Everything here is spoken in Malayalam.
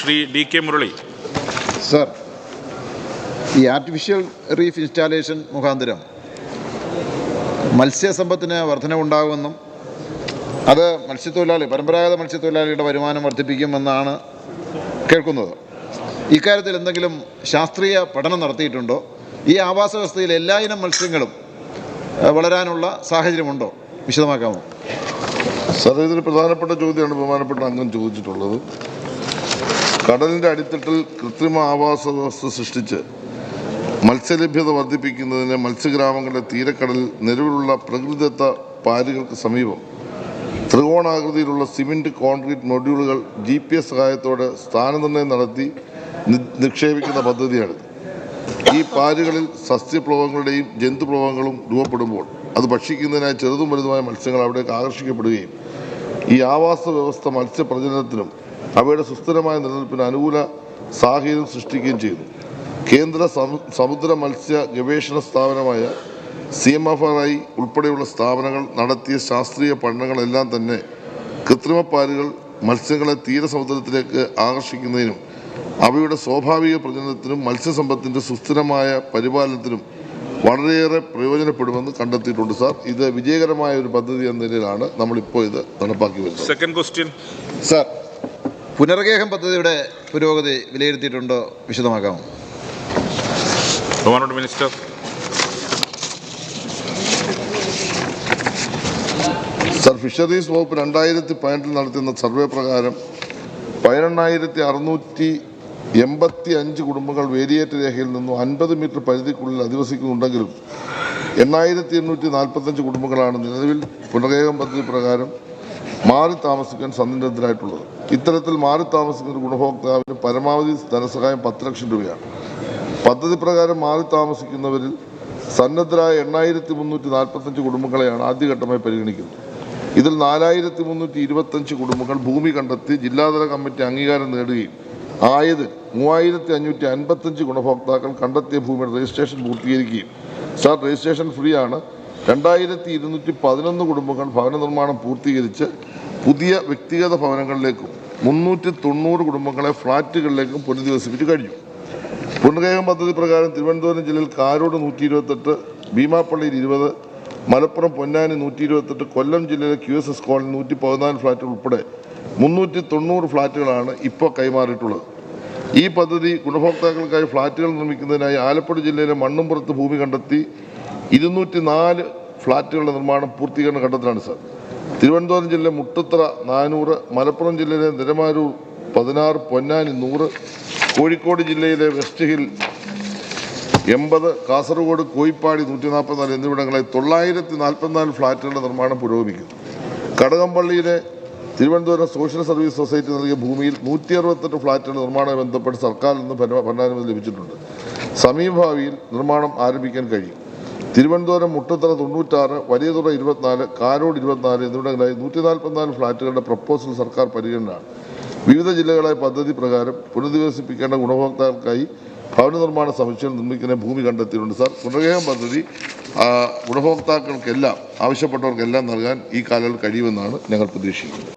Shri D K Murali. Sir ഈ ആർട്ടിഫിഷ്യൽ റീഫ് ഇൻസ്റ്റാലേഷൻ മുഖാന്തരം മത്സ്യസമ്പത്തിന് വർധനവുണ്ടാകുമെന്നും അത് മത്സ്യത്തൊഴിലാളി പരമ്പരാഗത മത്സ്യത്തൊഴിലാളിയുടെ വരുമാനം വർദ്ധിപ്പിക്കുമെന്നാണ് കേൾക്കുന്നത്. ഇക്കാര്യത്തിൽ എന്തെങ്കിലും ശാസ്ത്രീയ പഠനം നടത്തിയിട്ടുണ്ടോ? ഈ ആവാസ വ്യവസ്ഥയിൽ എല്ലായിനം മത്സ്യങ്ങളും വളരാനുള്ള സാഹചര്യമുണ്ടോ? വിശദമാക്കാമോ? സർ ഇതൊരു പ്രധാനപ്പെട്ട ചോദ്യമാണ് ബഹുമാനപ്പെട്ട അംഗം ചോദിച്ചിട്ടുള്ളത്. കടലിന്റെ അടിത്തട്ടിൽ കൃത്രിമ ആവാസ വ്യവസ്ഥ സൃഷ്ടിച്ച് മത്സ്യലഭ്യത വർദ്ധിപ്പിക്കുന്നതിന് മത്സ്യഗ്രാമങ്ങളുടെ തീരക്കടലിൽ നിലവിലുള്ള പ്രകൃതിദത്ത പാലുകൾക്ക് സമീപം ത്രികോണാകൃതിയിലുള്ള സിമന്റ് കോൺക്രീറ്റ് മൊഡ്യൂളുകൾ ജി പി എസ് സഹായത്തോടെ സ്ഥാനനിർണയം നടത്തി നിക്ഷേപിക്കുന്ന പദ്ധതിയാണിത്. ഈ പാലുകളിൽ സസ്യപ്ലവങ്ങളുടെയും ജന്തുപ്ലവങ്ങളും രൂപപ്പെടുമ്പോൾ അത് ഭക്ഷിക്കുന്നതിനായി ചെറുതും വലുതുമായ മത്സ്യങ്ങൾ അവിടേക്ക് ആകർഷിക്കപ്പെടുകയും ഈ ആവാസ വ്യവസ്ഥ മത്സ്യപ്രജനനത്തിനും അവയുടെ സുസ്ഥിരമായ നിലനിൽപ്പിന് അനുകൂല സാഹചര്യം സൃഷ്ടിക്കുകയും ചെയ്തു. കേന്ദ്ര സമുദ്ര മത്സ്യ ഗവേഷണ സ്ഥാപനമായ C M F R I ഉൾപ്പെടെയുള്ള സ്ഥാപനങ്ങൾ നടത്തിയ ശാസ്ത്രീയ പഠനങ്ങളെല്ലാം തന്നെ കൃത്രിമപ്പാലുകൾ മത്സ്യങ്ങളെ തീരസമുദ്രത്തിലേക്ക് ആകർഷിക്കുന്നതിനും അവയുടെ സ്വാഭാവിക പ്രജനനത്തിനും മത്സ്യസമ്പത്തിന്റെ സുസ്ഥിരമായ പരിപാലനത്തിനും വളരെയേറെ പ്രയോജനപ്പെടുമെന്ന് കണ്ടെത്തിയിട്ടുണ്ട് സാർ. ഇത് വിജയകരമായ ഒരു പദ്ധതി എന്ന നിലയിലാണ് നമ്മളിപ്പോൾ ഇത് നടപ്പാക്കി വരുന്നത്. സെക്കൻഡ് ക്വസ്റ്റ്യൻ സർ പുനർഗേഹം പദ്ധതിയുടെ പുരോഗതി വിലയിരുത്തിയിട്ടുണ്ടോ വിശദമാക്കാമോ മിനിസ്റ്റർ. സർ ഫിഷറീസ് വകുപ്പ് രണ്ടായിരത്തി പതിനെട്ടിൽ നടത്തുന്ന സർവേ പ്രകാരം പതിനെണ്ണായിരത്തി അറുന്നൂറ്റി എൺപത്തി അഞ്ച് കുടുംബങ്ങൾ വേരിയേറ്റ രേഖയിൽ നിന്നും അൻപത് മീറ്റർ പരിധിക്കുള്ളിൽ അധിവസിക്കുന്നുണ്ടെങ്കിലും എണ്ണായിരത്തി എണ്ണൂറ്റി നാൽപ്പത്തഞ്ച് കുടുംബങ്ങളാണ് നിലവിൽ പുനർഗേഹം പദ്ധതി പ്രകാരം മാറി താമസിക്കാൻ സന്നദ്ധരായിട്ടുള്ളത്. ഇത്തരത്തിൽ മാറി താമസിക്കുന്ന ഒരു ഗുണഭോക്താവിന് പരമാവധി ധനസഹായം പത്ത് ലക്ഷം രൂപയാണ്. പദ്ധതി പ്രകാരം മാറി താമസിക്കുന്നവരിൽ സന്നദ്ധരായ എണ്ണായിരത്തി മുന്നൂറ്റി നാൽപ്പത്തഞ്ച് കുടുംബങ്ങളെയാണ് ആദ്യഘട്ടമായി പരിഗണിക്കുന്നത്. ഇതിൽ നാലായിരത്തി മുന്നൂറ്റി ഇരുപത്തഞ്ച് കുടുംബങ്ങൾ ഭൂമി കണ്ടെത്തി ജില്ലാതല കമ്മിറ്റി അംഗീകാരം നേടുകയും ആയത് മൂവായിരത്തി അഞ്ഞൂറ്റി അൻപത്തഞ്ച് ഗുണഭോക്താക്കൾ കണ്ടെത്തിയ ഭൂമിയുടെ രജിസ്ട്രേഷൻ പൂർത്തീകരിക്കുകയും. സാർ രജിസ്ട്രേഷൻ ഫ്രീ ആണ്. രണ്ടായിരത്തി ഇരുന്നൂറ്റി പതിനൊന്ന് കുടുംബങ്ങൾ ഭവന നിർമ്മാണം പൂർത്തീകരിച്ച് പുതിയ വ്യക്തിഗത ഭവനങ്ങളിലേക്കും മുന്നൂറ്റി തൊണ്ണൂറ് കുടുംബങ്ങളെ ഫ്ളാറ്റുകളിലേക്കും പുനരധിവസിപ്പിച്ച് കഴിഞ്ഞു. പുനർകേകം പദ്ധതി പ്രകാരം തിരുവനന്തപുരം ജില്ലയിൽ കാരോട് നൂറ്റി ഇരുപത്തെട്ട് ഭീമാപ്പള്ളിയിൽ ഇരുപത് മലപ്പുറം പൊന്നാനി നൂറ്റി ഇരുപത്തെട്ട് കൊല്ലം ജില്ലയിലെ ക്യു എസ് എസ് കോളനി നൂറ്റി പതിനാല് ഫ്ളാറ്റുകൾ ഉൾപ്പെടെ മുന്നൂറ്റി തൊണ്ണൂറ് ഫ്ളാറ്റുകളാണ് ഇപ്പോൾ കൈമാറിയിട്ടുള്ളത്. ഈ പദ്ധതി ഗുണഭോക്താക്കൾക്കായി ഫ്ളാറ്റുകൾ നിർമ്മിക്കുന്നതിനായി ആലപ്പുഴ ജില്ലയിലെ മണ്ണുംപുറത്ത് ഭൂമി കണ്ടെത്തി ഇരുന്നൂറ്റി നാല് ഫ്ളാറ്റുകളുടെ നിർമ്മാണം പൂർത്തീകരണ ഘട്ടത്തിലാണ് സാർ. തിരുവനന്തപുരം ജില്ല മുട്ടത്തറ നാനൂറ് മലപ്പുറം ജില്ലയിലെ നിരമാരൂർ പതിനാറ് പൊന്നാനി നൂറ് കോഴിക്കോട് ജില്ലയിലെ വെസ്റ്റ് ഹിൽ എൺപത് കാസർഗോഡ് കോയിപ്പാടി നൂറ്റി നാൽപ്പത്തിനാല് എന്നിവിടങ്ങളിൽ തൊള്ളായിരത്തി നാൽപ്പത്തിനാല് ഫ്ളാറ്റുകളുടെ നിർമ്മാണം പുരോഗമിക്കുന്നു. കടകംപള്ളിയിലെ തിരുവനന്തപുരം സോഷ്യൽ സർവീസ് സൊസൈറ്റി നൽകിയ ഭൂമിയിൽ നൂറ്റി അറുപത്തെട്ട് ഫ്ളാറ്റുകളുടെ നിർമ്മാണവുമായി ബന്ധപ്പെട്ട് സർക്കാരിൽ നിന്ന് ഭരണാനുമതി ലഭിച്ചിട്ടുണ്ട്. സമീപഭാവിയിൽ നിർമ്മാണം ആരംഭിക്കാൻ കഴിയും. തിരുവനന്തപുരം മുട്ടത്തറ തൊണ്ണൂറ്റാറ് വലിയതുറ ഇരുപത്തിനാല് കാരോട് ഇരുപത്തിനാല് എന്നിവിടങ്ങളിലായി നൂറ്റി നാൽപ്പത്തിനാല് ഫ്ളാറ്റുകളുടെ പ്രപ്പോസൽ സർക്കാർ പരിഗണനയാണ്. വിവിധ ജില്ലകളായ പദ്ധതി പ്രകാരം പുനരധിവസിപ്പിക്കേണ്ട ഗുണഭോക്താക്കൾക്കായി ഭവന നിർമ്മാണ സമുച്ചയം നിർമ്മിക്കുന്ന ഭൂമി കണ്ടെത്തിയിട്ടുണ്ട്. സാർ പുനർഗേഹം പദ്ധതി ഗുണഭോക്താക്കൾക്കെല്ലാം ആവശ്യപ്പെട്ടവർക്കെല്ലാം നൽകാൻ ഈ കാലയളവിൽ കഴിയുമെന്നാണ് ഞങ്ങൾ പ്രതീക്ഷിക്കുന്നത്.